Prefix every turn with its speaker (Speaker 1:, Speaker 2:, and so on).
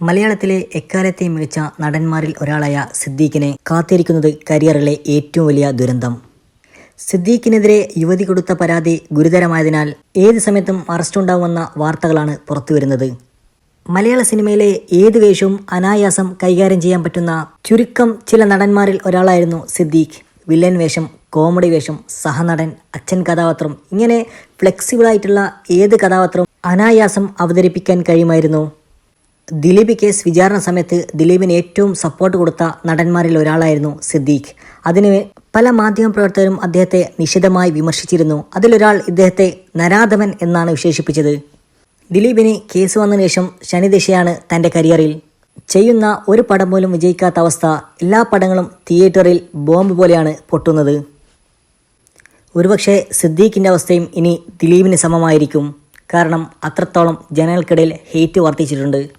Speaker 1: മലയാളത്തിലെ എക്കാലത്തെയും മികച്ച നടന്മാരിൽ ഒരാളായ സിദ്ദീഖിനെ കാത്തിരിക്കുന്നത് കരിയറിലെ ഏറ്റവും വലിയ ദുരന്തം. സിദ്ദീഖിനെതിരെ യുവതി കൊടുത്ത പരാതി ഗുരുതരമായതിനാൽ ഏത് സമയത്തും അറസ്റ്റ് ഉണ്ടാവുമെന്ന വാർത്തകളാണ് പുറത്തുവരുന്നത് മലയാള സിനിമയിലെ ഏത് വേഷവും അനായാസം കൈകാര്യം ചെയ്യാൻ പറ്റുന്ന ചുരുക്കം ചില നടന്മാരിൽ ഒരാളായിരുന്നു സിദ്ദീഖ്. വില്ലൻ വേഷം കോമഡി വേഷം സഹനടൻ അച്ഛൻ കഥാപാത്രം ഇങ്ങനെ ഫ്ലെക്സിബിളായിട്ടുള്ള ഏത് കഥാപാത്രവും അനായാസം അവതരിപ്പിക്കാൻ കഴിയുമായിരുന്നു? ദിലീപ് കേസ് വിചാരണ സമയത്ത് ദിലീപിന് ഏറ്റവും സപ്പോർട്ട് കൊടുത്ത നടന്മാരിൽ ഒരാളായിരുന്നു സിദ്ദീഖ്. അതിന് പല മാധ്യമ പ്രവർത്തകരും അദ്ദേഹത്തെ നിശിതമായി വിമർശിച്ചിരുന്നു. അതിലൊരാൾ ഇദ്ദേഹത്തെ നരാധവൻ എന്നാണ് വിശേഷിപ്പിച്ചത്. ദിലീപിന് കേസ് വന്നതിന് ശേഷം ശനിദിശയാണ് തന്റെ കരിയറിൽ. ചെയ്യുന്ന ഒരു പടം പോലും വിജയിക്കാത്ത അവസ്ഥ എല്ലാ പടങ്ങളും തിയേറ്ററിൽ ബോംബ് പോലെയാണ് പൊട്ടുന്നത്. ഒരുപക്ഷെ സിദ്ദീഖിന്റെ അവസ്ഥയും ഇനി ദിലീപിന് സമമായിരിക്കും. കാരണം അത്രത്തോളം ജനങ്ങൾക്കിടയിൽ ഹെയ്റ്റ് വർദ്ധിച്ചിട്ടുണ്ട്.